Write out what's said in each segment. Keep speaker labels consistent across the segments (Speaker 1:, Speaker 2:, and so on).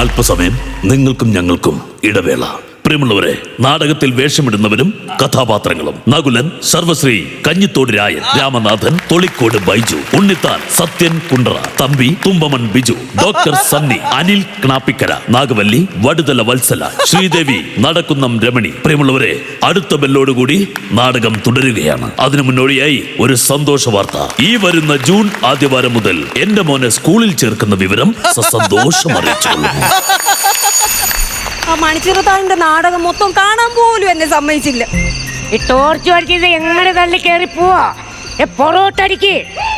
Speaker 1: അല്പസമയം നിങ്ങൾക്കും ഞങ്ങൾക്കും ഇടവേള. പ്രിയമുള്ളവരെ നാടകത്തിൽ വേഷമിടുന്നവരും കഥാപാത്രങ്ങളും. നകുലൻ സർവശ്രീ കഞ്ഞിത്തോട് രായൻ രാമനാഥൻ തൊളിക്കോട് ബൈജു ഉണ്ണിത്താൻ സത്യൻ കുണ്ടറ തമ്പി തുമ്പമൺ ബിജു ഡോക്ടർ സണ്ണി അനിൽ ക്ണാപ്പിക്കര നാഗവല്ലി വടുതല വത്സല ശ്രീദേവി നടക്കുന്നം രമണി. പ്രിയമുള്ളവരെ അടുത്ത ബെല്ലോടുകൂടി നാടകം തുടരുകയാണ്. അതിനു മുന്നോടിയായി ഒരു സന്തോഷ വാർത്ത. ഈ വരുന്ന ജൂൺ ആദ്യവാരം മുതൽ എന്റെ മോനെ സ്കൂളിൽ ചേർക്കുന്ന വിവരം സസന്തോഷം
Speaker 2: ആ മണിച്ചിറത്താഴിന്റെ നാടകം മൊത്തം കാണാൻ പോലും എന്നെ സമ്മതിച്ചില്ല.
Speaker 3: ഈ ടോർച്ച് അടിച്ചത് എങ്ങനെ തള്ളി കയറി പോവാ? പുറകോട്ടടിക്ക്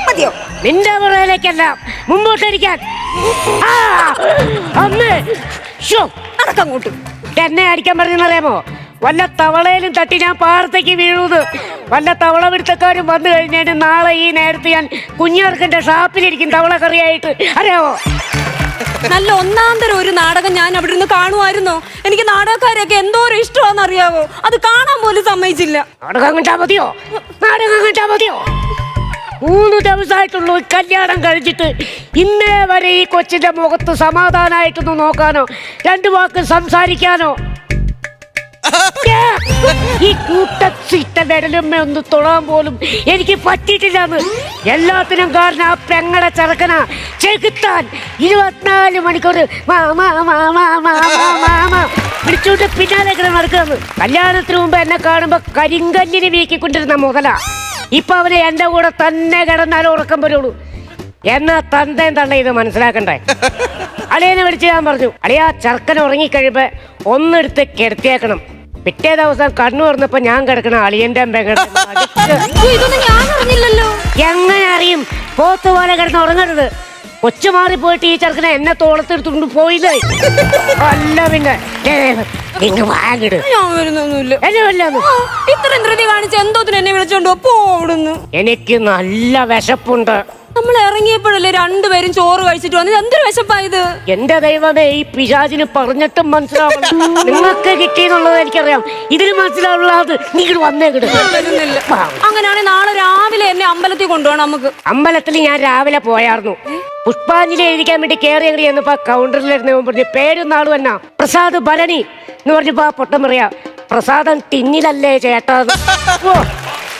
Speaker 2: മതിയോ?
Speaker 3: നിന്റെ പുറകിലേക്കല്ല മുമ്പോട്ടടിക്കാൻ അമ്മേ.
Speaker 2: അടക്കങ്ങോട്ട്
Speaker 3: എന്നെ അടിക്കാൻ പറഞ്ഞറിയാമോ വല്ല തവളയിലും തട്ടി ഞാൻ പാറത്തേക്ക് വീഴുന്നത്. വല്ല തവള പിടുത്തക്കാരും വന്നു കഴിഞ്ഞാൽ നാളെ ഈ നേരത്ത് ഞാൻ കുഞ്ഞാർക്കിന്റെ ഷാപ്പിലിരിക്കും തവള കറിയായിട്ട്. അറിയാമോ
Speaker 2: നല്ല ഒന്നാം തരം ഒരു നാടകം ഞാൻ അവിടെ നിന്ന് കാണുമായിരുന്നു? എനിക്ക് നാടകക്കാരെയൊക്കെ എന്തോരം ഇഷ്ടമാണെന്ന് അറിയാവോ അത് കാണാൻ പോലും സമ്മതിച്ചില്ല.
Speaker 3: നാടകം നാടകം മൂന്ന് ദിവസമായിട്ടുള്ളൂ ഈ കല്യാണം കഴിച്ചിട്ട് ഇന്നേ വരെ ഈ കൊച്ചിന്റെ മുഖത്ത് സമാധാനമായിട്ടൊന്ന് നോക്കാനോ രണ്ടു വാക്ക് സംസാരിക്കാനോ! ഈ കൂട്ടസിട്ട വിരലുമ്മ ഒന്ന് തൊടാൻ പോലും എനിക്ക് പറ്റിയിട്ടില്ലെന്ന് എല്ലാത്തിനും കാരണം ആ പെങ്ങളെ ചെറുക്കന. ചെകുത്താൻ ഇരുപത്തിനാല് മണിക്കൂർ. പിടിച്ചുകൊണ്ട് പിന്നാലെ കിടന്ന് നടക്കുന്നത് കല്യാണത്തിന് മുമ്പ് എന്നെ കാണുമ്പോ കരിങ്കല്ലിന് വീക്കിക്കൊണ്ടിരുന്ന മുതല. ഇപ്പൊ അവനെ എന്റെ കൂടെ തന്നെ കിടന്നാലും ഉറക്കം വരുള്ളൂ. എന്നാ തന്തയും തണ്ട ഇത് മനസ്സിലാക്കണ്ടേ? അളിയനെ വിളിച്ച് ഞാൻ പറഞ്ഞു അളിയാ ചെറുക്കൻ ഉറങ്ങിക്കഴിയുമ്പോ ഒന്നെടുത്ത് കിടത്തിയേക്കണം. പിറ്റേ ദിവസം കണ്ണു തുറന്നപ്പോ ഞാൻ കിടക്കണ അളിയന്റെ
Speaker 2: ഇതൊന്നും ഞാൻ അറിഞ്ഞില്ലല്ലോ.
Speaker 3: എങ്ങനെ അറിയും? പോത്ത് പോലെ കിടന്ന് ഉറങ്ങരുത്. കൊച്ചു മാറി പോയി ഈ ചെറുക്കനെ എന്നെ തോളത്തെടുത്തുകൊണ്ട് പോയില്ലേ? അല്ല പിന്നെ. ദേ, വാങ്ങിട്.
Speaker 2: ഞാൻ വരുന്നൊന്നുമില്ല.
Speaker 3: എന്നെ വല്ലാന്ന്
Speaker 2: ആ, ഇത്രയും ധൃതി കാണിച്ച് എന്തോത്തിന് എന്നെ വിളിച്ചോണ്ട് പോ അവിടുന്ന്
Speaker 3: എനിക്ക് നല്ല വിശപ്പുണ്ട്.
Speaker 2: നമ്മൾ ഇറങ്ങിയപ്പോഴല്ലേ രണ്ടുപേരും ചോറ് കഴിച്ചിട്ട് വന്നത്? എന്തൊരു വിശപ്പായത്
Speaker 3: എന്റെ ദൈവമേ ഈ പിശാചിന് പറഞ്ഞിട്ടും മനസ്സിലാവില്ല നിങ്ങൾക്ക് കിട്ടിയെന്നുള്ളത് എനിക്കറിയാം. ഇതിന് മനസ്സിലാവുള്ളത് നിങ്ങൾ വന്നേ
Speaker 2: വരുന്നില്ല. അങ്ങനെയാണെങ്കിൽ നാളെ രാവിലെ എന്നെ അമ്പലത്തിൽ കൊണ്ടുപോകണം നമുക്ക്.
Speaker 3: അമ്പലത്തിൽ ഞാൻ രാവിലെ പോയായിരുന്നു പുഷ്പാഞ്ജലി എഴുതിക്കാൻ വേണ്ടി കയറി എങ്ങനെ എന്നിപ്പോ കൗണ്ടറിലിരുന്ന് പറഞ്ഞു പേരും നാളും എന്നാ. പ്രസാദ് ഭരണി. എന്ന് പറഞ്ഞപ്പോ ആ പൊട്ടം പറയാ പ്രസാദം ടിന്നിലല്ലേ ചേട്ടാ. എന്ന്." ഓ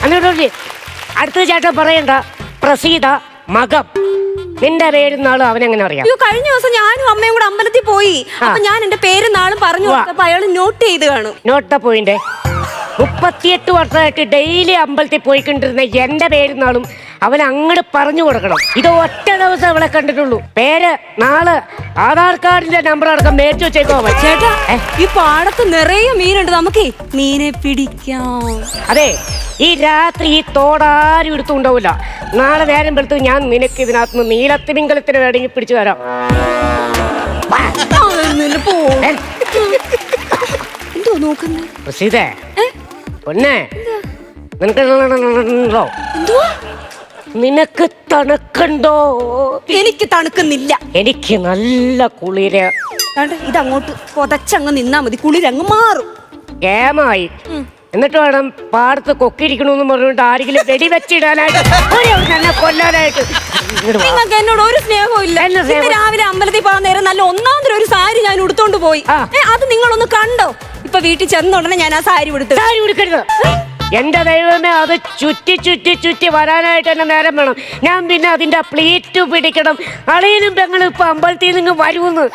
Speaker 3: ചേട്ടാ പറഞ്ഞു, അടുത്ത ചേട്ടൻ പറയണ്ട പ്രസീത. മകം. നിന്റെ പേരും നാളും അവനെങ്ങനെ അറിയാം?
Speaker 2: അയ്യോ കഴിഞ്ഞ ദിവസം ഞാനും അമ്മയും കൂടെ അമ്പലത്തിൽ പോയി. അപ്പൊ ഞാൻ എന്റെ പേരും നാളും പറഞ്ഞു. കൊടുത്തപ്പോ അയാൾ നോട്ട് ചെയ്ത് കാണും.
Speaker 3: നോട്ട പോയിന്റെ മുപ്പത്തിയെട്ട് വർഷമായിട്ട് ഡെയിലി അമ്പലത്തിൽ പോയിക്കൊണ്ടിരുന്ന എന്റെ പേരുന്നാളും അവൻ അങ്ങോട്ട് പറഞ്ഞു കൊടുക്കണം. ഇത് ഒറ്റ ദിവസം അവളെ കണ്ടിട്ടുള്ളൂ. പേര് നാൾ ആധാർ കാർഡിന്റെ നമ്പർ അടക്കം മേടിച്ചു വെച്ചേക്കോ അവൻ.
Speaker 2: ചേട്ടാ ഈ പാടത്ത് നിറയെ മീനുണ്ട്. നമുക്ക് മീനെ പിടിക്കാം.
Speaker 3: അതെ ഈ രാത്രി ഈ തോടാരും എടുത്തുണ്ടാവില്ല നാളെ നേരം വെളുത്ത് ഞാൻ നിനക്ക് ഇതിനകത്ത് നിന്ന് നീലത്തിമിംഗലത്തിന് വേണമെങ്കിൽ പിടിച്ചു തരാം.
Speaker 2: എന്തോ നോക്കുന്നേ?
Speaker 3: പൊന്നെ നിനക്ക് ഉണ്ടോ? നിനക്ക് തണുക്കണ്ടോ?
Speaker 2: എനിക്ക് തണുക്കുന്നില്ല.
Speaker 3: എനിക്ക് നല്ല കുളിര്.
Speaker 2: കണ്ട ഇതങ്ങോട്ട് പൊതച്ചങ്ങ് നിന്നാ മതി. കുളിരങ്ങ് മാറും.
Speaker 3: ഗേമായി എന്നിട്ട് വേണം പാടത്ത് കൊക്കിരിക്കണമെന്ന് പറഞ്ഞുകൊണ്ട് ആരെങ്കിലും വെടിവെച്ചിടാനായിട്ട് ഒരു തന്നെ കൊല്ലാനായിട്ട്. ഇങ്ങട് വാ.
Speaker 2: നിങ്ങൾക്ക് എന്നോട് ഒരു സ്നേഹവും ഇല്ല.
Speaker 3: എന്നെ സ്നേഹം-
Speaker 2: ഇന്ന് രാവിലെ അമ്പലത്തിൽ പോകാൻ നേരം നല്ല ഒന്നാമതൊരു ഒരു സാരി ഞാൻ ഉടുത്തോണ്ട് പോയി.
Speaker 3: ആ.
Speaker 2: ഏ, അത് നിങ്ങളൊന്ന് കണ്ടോ? ഇപ്പൊ വീട്ടിൽ ചെന്ന ഉടനെ ഞാൻ ആ സാരി ഉടുത്തു
Speaker 3: സാരി ഉടുക്കരുത്. എന്റെ ദൈവമേ അത് ചുറ്റി ചുറ്റി ചുറ്റി വരാനായിട്ട് എന്നെ നേരം വേണം. ഞാൻ പിന്നെ അതിന്റെ പ്ലേറ്റ് പിടിക്കണം. അളിയനും പെങ്ങളും ഇപ്പൊ അമ്പലത്തിൽ നിന്ന് വരുമെന്ന്.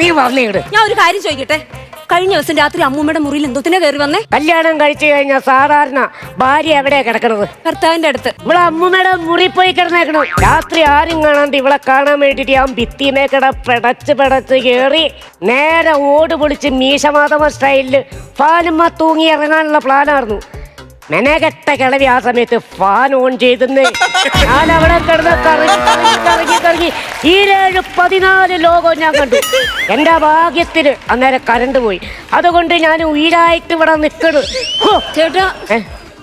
Speaker 3: നീ വന്നേട്
Speaker 2: ഞാൻ ഒരു കാര്യം ചോദിക്കട്ടെ? കഴിഞ്ഞ ദിവസം രാത്രി അമ്മൂമ്മയുടെ മുറിയിൽ എന്തോത്തിനെ കയറി വന്നേ?
Speaker 3: കല്യാണം കഴിച്ചു കഴിഞ്ഞാൽ സാധാരണ ഭാര്യ എവിടെയാ കിടക്കണത്?
Speaker 2: ഭർത്താവിന്റെ അടുത്ത്.
Speaker 3: ഇവിടെ അമ്മൂമ്മയുടെ മുറി പോയി കിടന്നേക്കണം. രാത്രി ആരും കാണാണ്ട് ഇവിടെ കാണാൻ വേണ്ടിട്ട് ഞാൻ ഭിത്തിനെ കിട പെടച്ച് പെടച്ച് കേറി നേരെ ഓട് പൊളിച്ച് മീശമാധവ സ്റ്റൈലിൽ ഫാനുമ്മ തൂങ്ങി ഇറങ്ങാനുള്ള പ്ലാനായിരുന്നു മെനകെട്ട കിളവി ആ സമയത്ത് ഫാൻ ഓൺ ചെയ്തെന്ന്. ഞാൻ അവിടെ കിടന്ന് കറങ്ങി കറങ്ങി കറങ്ങി കറങ്ങി. ഈരേഴ് പതിനാല് ലോകം ഞാൻ കണ്ടു. എന്റെ ഭാഗ്യത്തിന് അന്നേരം കരണ്ട് പോയി. അതുകൊണ്ട് ഞാൻ ഉയരായിട്ട് ഇവിടെ നിൽക്കണു
Speaker 2: ചേട്ടാ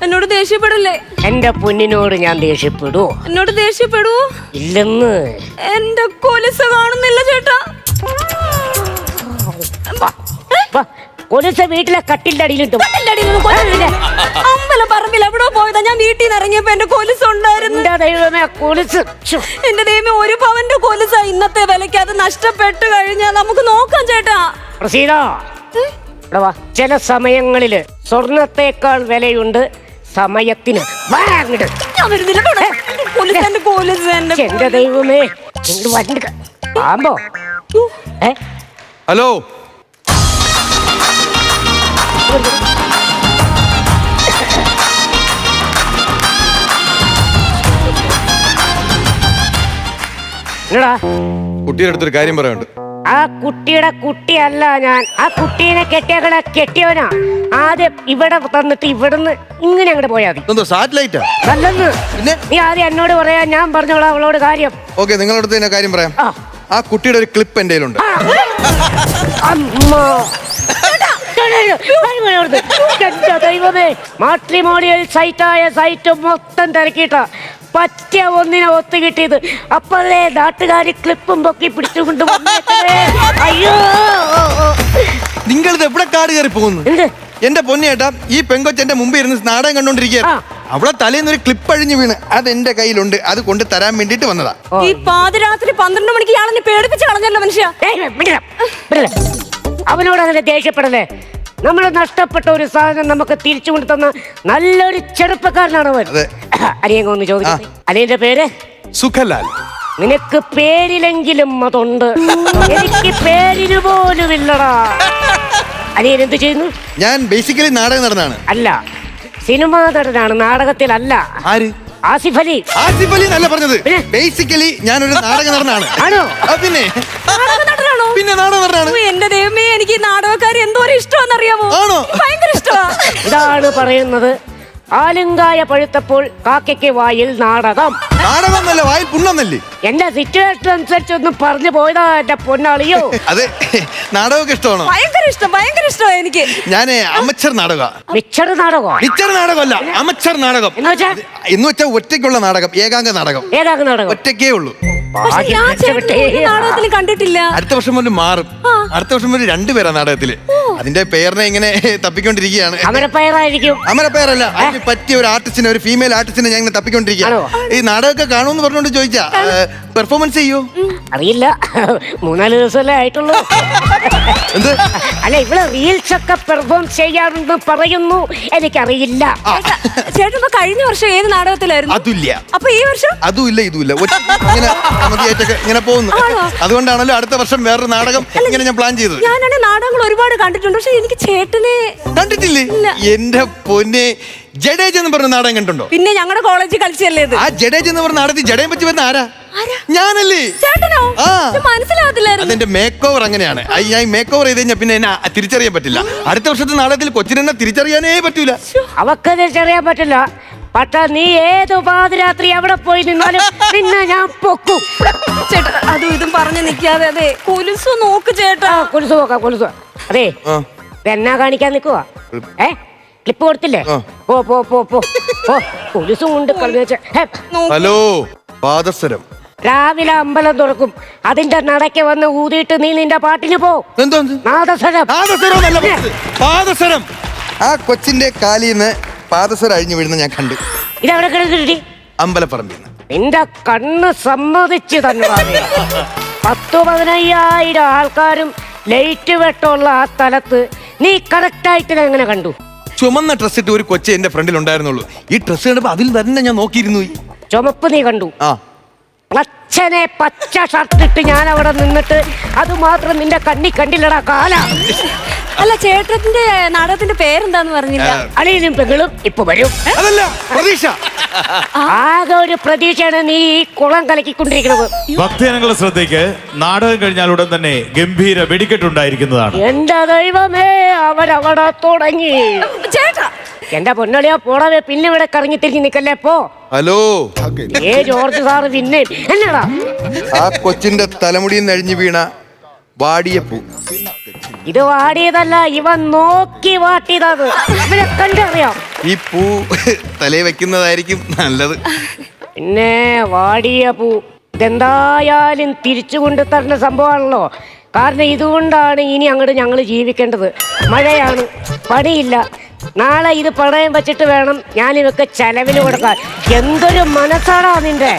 Speaker 2: എന്നോട് ദേഷ്യപ്പെടല്ലേ?
Speaker 3: എന്റെ പൊന്നിനോട് ഞാൻ ദേഷ്യപ്പെടൂ
Speaker 2: എന്നോട് ദേഷ്യപ്പെടുവോ
Speaker 3: ഇല്ലെന്ന്.
Speaker 2: എന്റെ കൊലുസ് കാണുന്നില്ല ചേട്ടാ.
Speaker 3: വാ, വീട്ടിലെ കട്ടിന്റെ അടിയിലിട്ട്?
Speaker 2: അമ്പല പറമ്പിൽ എവിടെ പോയതാ. ഞാൻ വീട്ടിൽ നിന്ന് ഇറങ്ങിയപ്പോ എന്റെ കൊലുസ് ഉണ്ടായിരുന്നു.
Speaker 3: എന്റെ ദൈവമേ ശ്ശോ.
Speaker 2: എന്റെ ദൈവമേ ഒരു പവന്റെ കൊലുസ ഇന്നത്തെ വിലക്ക് അത് നഷ്ടപ്പെട്ട് കഴിഞ്ഞാൽ നമുക്ക് നോക്കാം ചേട്ടാ.
Speaker 3: പ്രസീത ഇവിടെ വാ. ചില സമയങ്ങളിൽ സ്വർണത്തേക്കാൾ വിലയുണ്ട് സമയത്തിന്. വാ അങ്ങട്.
Speaker 2: ഞാൻ വരുന്നില്ല കേട്ടോ. കൊലുസ് എന്റെ കൊലുസ് എന്റെ
Speaker 3: ശ്ശെ, എന്റെ ദൈവമേ ഇങ്ങട് വരണ്ട. പാമ്പോ? ഏ?
Speaker 4: ഹലോ.
Speaker 3: എന്നടാ
Speaker 4: കുട്ടിയുടെ അടുത്തൊരു കാര്യം പറയാനുണ്ട്.
Speaker 3: ആ കുട്ടിയുടെ കുട്ടിയല്ല ഞാൻ. ആ കുട്ടീനെ കെട്ടിയകളെ കെട്ടിയവനാ. ആദ്യം ഇവിടെ തന്നിട്ട് ഇവിടുന്ന് ഇങ്ങനെ അങ്ങോട്ട് പോയാൽ മതി.
Speaker 4: എന്തോ സാറ്റലൈറ്റാ?
Speaker 3: നല്ലെന്ന്.
Speaker 4: പിന്നെ?
Speaker 3: നീ ആദ്യം എന്നോട് പറയാ ഞാൻ പറഞ്ഞോളാം അവളോട് കാര്യം.
Speaker 4: ഓക്കെ നിങ്ങളുടെ അടുത്ത് തന്നെ കാര്യം പറയാം.
Speaker 3: ആ.
Speaker 4: ആ കുട്ടിയുടെ ഒരു ക്ലിപ്പ് എന്റെ കയ്യിലുണ്ട്.
Speaker 3: അമ്മ. എന്റെ ദൈവമേ മാട്രിമോണിയൽ സൈറ്റായ സൈറ്റ് മൊത്തം തിരക്കിയിട്ട. പറ്റിയ ഒന്നിനെ ഒത്തു കിട്ടിയത്. അപ്പോഴേ നാട്ടുകാരി ക്ലിപ്പും പൊക്കി പിടിച്ചുകൊണ്ട്. അയ്യോ.
Speaker 4: നിങ്ങളിത് എവിടെ കാട് കയറി പോകുന്നു?
Speaker 3: എന്ത്?
Speaker 4: എന്റെ പൊന്നേട്ടാ ഈ പെങ്കൊച്ചെന്റെ മുമ്പ് ഇരുന്ന് നാടകം കണ്ടോണ്ടിരിക്കുകയാണ്. അവളെ തലേന്ന് ഒരു ക്ലിപ്പ് അഴിഞ്ഞു വീണ്. അത് എന്റെ കയ്യിലുണ്ട്. അത് കൊണ്ട് തരാൻ വേണ്ടിട്ട് വന്നതാ.
Speaker 2: ഈ പാതിരാത്രി പന്ത്രണ്ട് മണിക്ക് ഇയാളെന്നെ പേടിപ്പിച്ച് കളഞ്ഞല്ലോ മനുഷ്യ.
Speaker 3: ഏയ്, വിടില്ല, വിടില്ല. അവനോട് അങ്ങനെ ദേഷ്യപ്പെടലേ നമ്മൾ നഷ്ടപ്പെട്ട ഒരു സാധനം നമുക്ക് തിരിച്ചു കൊണ്ടു തന്ന നല്ലൊരു ചെറുപ്പക്കാരനാണ് അവൻ.
Speaker 4: അതെ.
Speaker 3: അനിയങ്ങ ഒന്ന് ചോദിച്ചു. അനിയന്റെ പേര്?
Speaker 4: സുഖലാൽ.
Speaker 3: നിനക്ക് പേരിലെങ്കിലും അതുണ്ട്. എനിക്ക് പേരിന് പോലും ഇല്ലടാ അനിയൻ എന്ത് ചെയ്യുന്നു?
Speaker 4: ഞാൻ ബേസിക്കലി നാടകം നടനാണ്
Speaker 3: അല്ല. സിനിമാ നടനാണ്. നാടകത്തിലല്ല.
Speaker 4: ആര്?
Speaker 3: ആസിഫ് അലി.
Speaker 4: ആസിഫ് അലി എന്നല്ല പറഞ്ഞത്? ബേസിക്കലി ഞാനൊരു നാടക നടനാണ്.
Speaker 3: ആണോ?
Speaker 4: പിന്നെ? പിന്നെ നാടകം നടനാണ്
Speaker 2: എന്റെ ദൈവമേ എനിക്ക് ഈ നാടകക്കാരി എന്തോരം ഇഷ്ടമാണെന്നറിയാമോ
Speaker 4: ആണോ?
Speaker 2: ഭയങ്കര ഇഷ്ടമാ.
Speaker 3: ഇതാണ് പറയുന്നത്. ആലുങ്കായ പഴുത്തപ്പോൾ കാക്കയ്ക്ക് വായിൽ നാടകം.
Speaker 4: നാടകം എന്നല്ല വായിൽ പുണ്ണെന്നല്ലേ?
Speaker 3: എന്റെ സിറ്റുവേഷൻ അനുസരിച്ച് ഒന്ന് പറഞ്ഞു പോയതാ എന്റെ പൊന്നാളിയോ.
Speaker 4: അതെ നാടകമൊക്കെ ഇഷ്ടമാണോ?
Speaker 2: ഭയങ്കര ഇഷ്ടം ഭയങ്കര ഇഷ്ടമാണ് എനിക്ക്.
Speaker 4: ഞാനേ അമച്ചർ നാടക.
Speaker 3: മിച്ചർ നാടകോ?
Speaker 4: മിച്ചർ നാടകമല്ല അമച്ചർ നാടകം.
Speaker 3: എന്ന് വെച്ചാ?
Speaker 4: എന്ന് വെച്ചാൽ ഒറ്റയ്ക്കുള്ള നാടകം ഏകാംഗ നാടകം.
Speaker 3: ഏതാ നാടകം.
Speaker 4: ഒറ്റയ്ക്കേ ഉള്ളൂ.
Speaker 2: പക്ഷെ
Speaker 3: ഭാഗ്യം
Speaker 2: ഞാൻ
Speaker 3: രക്ഷപ്പെട്ടേ.
Speaker 2: ചേട്ടനെ ഒരു നാടകത്തിൽ കണ്ടിട്ടില്ല.
Speaker 4: അടുത്ത വർഷം മുതൽ മാറും. അടുത്ത വർഷം മുതൽ രണ്ടുപേരാ നാടകത്തിൽ. അതിന്റെ പേരിനെ ഇങ്ങനെ തപ്പിക്കൊണ്ടിരിക്കുകയാണ്.
Speaker 3: അമരപ്പയറായിരിക്കും.
Speaker 4: അമര പേരല്ല അതിന് പറ്റിയ ഒരു ആർട്ടിസ്റ്റിനെ ഒരു ഫീമെയിൽ ആർട്ടിസ്റ്റിനെ ഞാൻ ഇങ്ങനെ തപ്പിക്കൊണ്ടിരിക്കുക
Speaker 3: ആണോ?
Speaker 4: ഈ നാടകമൊക്കെ കാണുമെന്ന് പറഞ്ഞുകൊണ്ട് ചോദിച്ചാ പെർഫോമൻസ് ചെയ്യൂ.
Speaker 3: അറിയില്ല. മൂന്നാൽ ദിവസമല്ലേ ആയിട്ടുള്ളൂ.
Speaker 4: എന്ത്?
Speaker 3: അല്ല ഇവിടെ റീൽസ് ഒക്കെ പെർഫോം ചെയ്യാറുണ്ട് പറയുന്നു. എനിക്കറിയില്ല.
Speaker 2: ചേട്ടൻ കഴിഞ്ഞ വർഷം ഏത് നാടകത്തിലായിരുന്നു?
Speaker 4: അതില്ല
Speaker 2: അപ്പൊ ഈ വർഷം?
Speaker 4: അതുമില്ല ഇതുമില്ല. ഇങ്ങനെ മതിയായിട്ടൊക്കെ ഇങ്ങനെ പോകുന്നു? അതുകൊണ്ടാണല്ലോ അടുത്ത വർഷം വേറൊരു നാടകം ഇങ്ങനെ ഞാൻ പ്ലാൻ ചെയ്തത്.
Speaker 2: ഞാനാണ് നാടകങ്ങൾ ഒരുപാട് കണ്ടിട്ടുണ്ട്. പക്ഷെ എനിക്ക് ചേട്ടനെ
Speaker 4: കണ്ടിട്ടില്ലേ? എന്റെ പൊന്നെ ജഡേജ് എന്ന് പറഞ്ഞ നാടകം കണ്ടുണ്ടോ
Speaker 2: പിന്നെ ഞങ്ങളുടെ കോളേജിൽ കളിച്ചല്ലേ ഇത്?
Speaker 4: ആ ജഡേജ് എന്ന് പറഞ്ഞ നാടകത്തിൽ ജഡയും പറ്റി വരുന്ന ആരാ
Speaker 2: ആരാ?
Speaker 4: ഞാനല്ലേ?
Speaker 2: ചേട്ടനോ?
Speaker 4: ആ.
Speaker 2: മനസ്സിലാകത്തില്ലായിരുന്നു.
Speaker 4: അതെന്റെ മേക്ക് ഓവർ അങ്ങനെയാണ്. ആ, ഞാൻ മേക്ക് ഓവർ ചെയ്ത് കഴിഞ്ഞാൽ പിന്നെ എന്നെ തിരിച്ചറിയാൻ പറ്റില്ല. അടുത്ത വർഷത്തെ നാടകത്തിൽ കൊച്ചിനെന്നെ തിരിച്ചറിയാനേ പറ്റൂല.
Speaker 3: അവക്ക് തിരിച്ചറിയാൻ പറ്റില്ല. പക്ഷെ നീ ഏത് പാതിരാത്രി എവിടെ പോയി നിന്നാലും പിന്നെ ഞാൻ പൊക്കും.
Speaker 2: ചേട്ടാ അതും ഇതും പറഞ്ഞു നിൽക്കാതെ അതെ കുലുസു നോക്ക് ചേട്ടാ.
Speaker 3: ആ കുലുസ് നോക്കാം കുലുസ്. അതെ. എന്നാ കാണിക്കാൻ നിക്കുവാ ഏ ക്ലിപ്പ് കൊടുത്തില്ലേ? പോ പോ പോ പോ. കുലുസും ഉണ്ട് കളഞ്ഞു
Speaker 4: ഹലോ പാദസരം.
Speaker 3: രാവിലെ അമ്പലം തുറക്കും. അതിന്റെ നടക്കെ വന്ന് ഊതിയിട്ട് നീ നിന്റെ പാട്ടിന് പോ.
Speaker 4: എന്തോ
Speaker 3: നാദസ്വരം.
Speaker 4: പാദസരം എന്നല്ല പറഞ്ഞത്. പാദസരം ആ കൊച്ചിന്റെ കാലിൽ നിന്ന് പാദസരം അഴിഞ്ഞു വീഴുന്ന ഞാൻ കണ്ടു.
Speaker 3: ഇതെവിടെ കിടക്കി
Speaker 4: അമ്പലപ്പറമ്പിൽ നിന്ന്.
Speaker 3: നിന്റെ കണ്ണ് സമ്മതിച്ചു തന്നെ പത്തു പതിനയ്യായിരം ആൾക്കാരും ലൈറ്റ് വെട്ടമുള്ള ആ സ്ഥലത്ത് നീ കറക്റ്റായിട്ട് എങ്ങനെ കണ്ടു?
Speaker 4: ചുമന്ന ഡ്രസ് ഇട്ട് ഒരു കൊച്ചെ എന്റെ ഫ്രണ്ടിൽ ഉണ്ടായിരുന്നുള്ളൂ. ഈ ഡ്രസ് കണ്ടപ്പോ അതിൽ തന്നെ ഞാൻ നോക്കിയിരുന്നു.
Speaker 3: ചുമപ്പ് നീ കണ്ടു.
Speaker 4: ആ.
Speaker 3: പച്ചനെ പച്ച ഷർട്ടിട്ട് ഞാൻ അവിടെ നിന്നിട്ട് അത് മാത്രം നിന്റെ കണ്ണി കണ്ടില്ലടാ കാല.
Speaker 2: അല്ല ചേട്ടത്തിന്റെ നാടകത്തിന്റെ പേരെന്താന്ന് പറഞ്ഞില്ല?
Speaker 3: അളിയനും പെങ്ങളും ഇപ്പൊ വരും.
Speaker 4: അതല്ല പ്രതീക്ഷ.
Speaker 3: ആകെ ഒരു പ്രതീക്ഷയാണ് നീ ഈ കുളം കലക്കിക്കൊണ്ടിരിക്കുന്നത്.
Speaker 5: ഭക്തജനങ്ങളുടെ ശ്രദ്ധയ്ക്ക് നാടകം കഴിഞ്ഞാൽ ഉടൻ തന്നെ ഗംഭീര വെടിക്കെട്ടുണ്ടായിരിക്കുന്നതാണ്
Speaker 3: എന്റെ ദൈവമേ അവരവിടെ തുടങ്ങി.
Speaker 2: ചേട്ടാ
Speaker 3: എന്റെ പൊന്നളിയാ പോടവേ പിന്നെ ഇവിടെ കറങ്ങി തിരിഞ്ഞ് നിക്കല്ലേ പോ.
Speaker 4: ഹലോ?
Speaker 3: ഏ ജോർജ് സാറ് പിന്നെ എന്നടാ?
Speaker 4: ആ കൊച്ചിന്റെ തലമുടിയിൽ നഴിഞ്ഞു വീണ വാടിയ പൂ
Speaker 3: ഇത് വാടിയതല്ല ഇവൻ നോക്കി വാട്ടിയതാത്. ഇവനെ കണ്ടറിയാം.
Speaker 4: ഈ പൂ തലയിൽ വെക്കുന്നതായിരിക്കും നല്ലത്.
Speaker 3: പിന്നെ വാടിയ പൂ ഇതെന്തായാലും തിരിച്ചു കൊണ്ടു തരുന്ന സംഭവമാണല്ലോ. കാരണം ഇതുകൊണ്ടാണ് ഇനി അങ്ങോട്ട് ഞങ്ങൾ ജീവിക്കേണ്ടത്. മഴയാണ് പണിയില്ല. നാളെ ഇത് പണയം വെച്ചിട്ട് വേണം ഞാൻ ഇവക്ക് ചെലവിന് കൊടുക്കാൻ. എന്തൊരു മനസ്സാടാ നിന്റെ.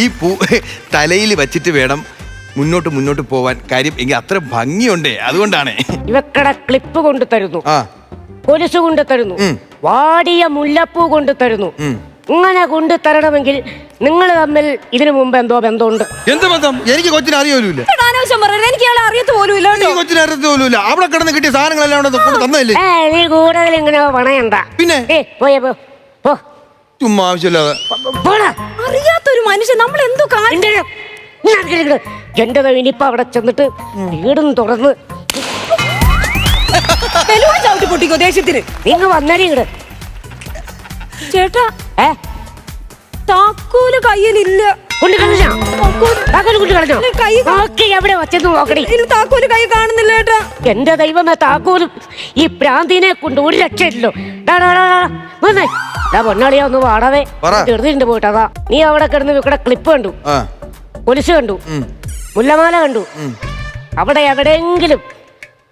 Speaker 4: ഈ പൂ തലയിൽ വെച്ചിട്ട് വേണം മുന്നോട്ട് മുന്നോട്ട് പോവാൻ കാര്യം എങ്കിൽ അത്ര ഭംഗിയുണ്ടേ. അതുകൊണ്ടാണ്.
Speaker 3: ഇവക്കടെ ക്ലിപ്പ് കൊണ്ടു തരുന്നു കൊലുസ് കൊണ്ടു തരുന്നു വാടിയ മുല്ലപ്പൂ കൊണ്ടു തരുന്നു. ഇങ്ങനെ കൊണ്ട് തരണമെങ്കിൽ നിങ്ങൾ തമ്മിൽ ഇതിനു മുമ്പ് എന്തോ ബന്ധമുണ്ട്.
Speaker 4: എന്ത് ബന്ധം? എനിക്ക് കൊച്ചിനെ
Speaker 2: അനാവശ്യം പറയരുത്. എനിക്ക് ഇയാളെ അറിയത്ത് പോലും ഇല്ല കേട്ടോ.
Speaker 4: എനിക്ക് കൊച്ചിനെ അവിടെ കിടന്ന് കിട്ടിയ സാധനങ്ങളെല്ലാം അവിടെ കൊണ്ട് തന്നതല്ലേ?
Speaker 3: ഏ നീ കൂടുതൽ ഇങ്ങനെ പണയണ്ട.
Speaker 4: പിന്നെ?
Speaker 3: ഏ പോയേ പോ. പോ.
Speaker 4: ചുമ്മാ ആവശ്യമില്ലാതെ.
Speaker 3: പോ- പോ- പോടാ.
Speaker 2: അറിയാത്തൊരു മനുഷ്യൻ നമ്മൾ എന്തോ കാര്യം
Speaker 3: എന്റെ. എന്റെ ഇനിയിപ്പോ അവിടെ ചെന്നിട്ട് വീടും തുറന്ന്
Speaker 2: ബലൂൺ ചവിട്ടി പൊട്ടിക്കോ ദേഷ്യത്തിന്?
Speaker 3: നിങ്ങൾ വന്നേരി ഇങ്ങട്.
Speaker 2: ചേട്ടാ
Speaker 3: ഏ?
Speaker 2: താക്കോൽ കയ്യിലില്ല. താക്കോൽ കൈ കാണുന്നില്ല
Speaker 3: എന്റെ ദൈവമേ താക്കോലും ഈ പ്രാന്തിനെ കൊണ്ട് ഒരു രക്ഷയില്ലല്ലോ. പൊന്നാളിയാ ഒന്ന് വാടവേ. ചെറുതിണ്ട് പോയിട്ടാ നീ അവിടെ കിടന്ന് ഇവിടെ ക്ലിപ്പ് കണ്ടു. പൊലിസ് കണ്ടു. മുല്ലമാല കണ്ടു. അവിടെ എവിടെയെങ്കിലും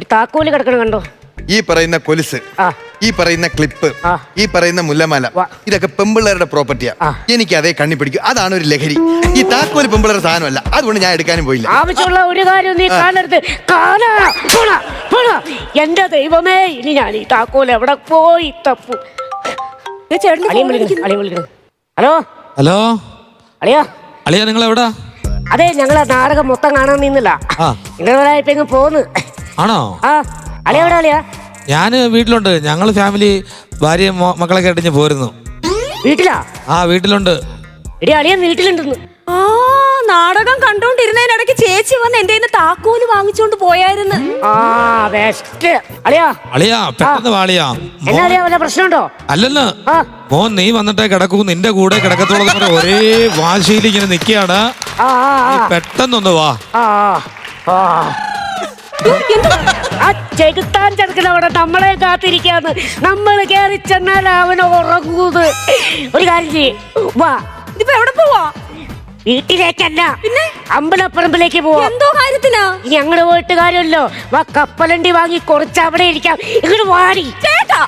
Speaker 3: ഒരു താക്കോൽ കിടക്കണം കണ്ടോ?
Speaker 4: ഈ പറയുന്ന കൊലിസ്
Speaker 3: ആ.
Speaker 4: ഈ പറയുന്ന ക്ലിപ്പ് ഈ പറയുന്ന മുല്ലമാല ഇതൊക്കെ പെമ്പിള്ളേരുടെ പ്രോപ്പർട്ടിയാ എനിക്ക് അതേ കണ്ണി പിടിക്കും അതാണ് ഒരു ലഹരി. ഈ താക്കോൽ പെമ്പിള്ളേരുടെ സാധനമല്ല. അതുകൊണ്ട് ഞാൻ എടുക്കാനും പോയില്ല.
Speaker 3: ആവശ്യമുള്ള ഒരു കാര്യം നീ കാണരുത്. കാണാ പോടാ, പോടാ. എന്റെ ദൈവമേ ഇനി ഞാൻ ഈ താക്കോൽ എവിടെ പോയി തപ്പു. ഹലോ?
Speaker 6: ഹലോ?
Speaker 3: അളിയാ?
Speaker 6: അളിയ നിങ്ങൾ എവിടാ
Speaker 3: അതെ ഞങ്ങളെ നാടകം മൊത്തം കാണാൻ നിന്നില്ല. ഇന്നലെ ഇപ്പൊ പോന്ന്.
Speaker 6: ആണോ?
Speaker 3: ആ. അളിയ എവിടെ അളിയാ?
Speaker 6: ഞാൻ വീട്ടിലുണ്ട്. ഞങ്ങൾ ഫാമിലി ഭാര്യയും മക്കളെ മക്കളൊക്കെ ആയിട്ട് ഞാൻ പോരുന്നു.
Speaker 3: വീട്ടിലാ?
Speaker 6: ആ വീട്ടിലുണ്ട്.
Speaker 3: എടി അളിയൻ വീട്ടിലുണ്ടെന്ന്.
Speaker 2: ആ നാടകം കണ്ടോണ്ടിരുന്നതിനിടയ്ക്ക് ചേച്ചി വന്ന് എന്റെ കയ്യിന്ന് താക്കോൽ വാങ്ങിച്ചോണ്ട് പോയായിരുന്നു.
Speaker 3: ആ ബെസ്റ്റ് അളിയാ.
Speaker 6: അളിയാ പെട്ടെന്ന് വാളിയാ
Speaker 3: എന്നാ അളിയാ വല്ല പ്രശ്നമുണ്ടോ?
Speaker 6: അല്ലല്ലോ.
Speaker 3: ആ.
Speaker 6: മോൻ നീ വന്നിട്ടേ കിടക്കൂ. നിന്റെ കൂടെ കിടക്കത്തോളം എന്ന് ഒരേ വാശിയിൽ ഇങ്ങനെ നിൽക്കുകയാണ്
Speaker 3: ആ ആ.
Speaker 6: പെട്ടെന്നൊന്ന് വാ.
Speaker 3: ആ ആ. ആ. ചെകുത്താൻ ചെറുക്കൻ അവിടെ നമ്മളെ കാത്തിരിക്കാന്ന്. നമ്മൾ കയറി ചെന്നാൽ അവൻ ഉറങ്ങൂന്ന്. ഒരു കാര്യം ചെയ്യ്. വാ.
Speaker 2: ഇതിപ്പോ എവിടെ പോവാ?
Speaker 3: വീട്ടിലേക്കല്ല. പിന്നെ? അമ്പലപ്പറമ്പിലേക്ക് പോവാ.
Speaker 2: എന്തോ കാര്യത്തിനാ?
Speaker 3: ഞങ്ങളുടെ വീട്ടുകാരല്ലോ വാ കപ്പലണ്ടി വാങ്ങി കുറച്ച് അവിടെ ഇരിക്കാം. ഇങ്ങോട്ട് വാടി.
Speaker 2: ചേട്ടാ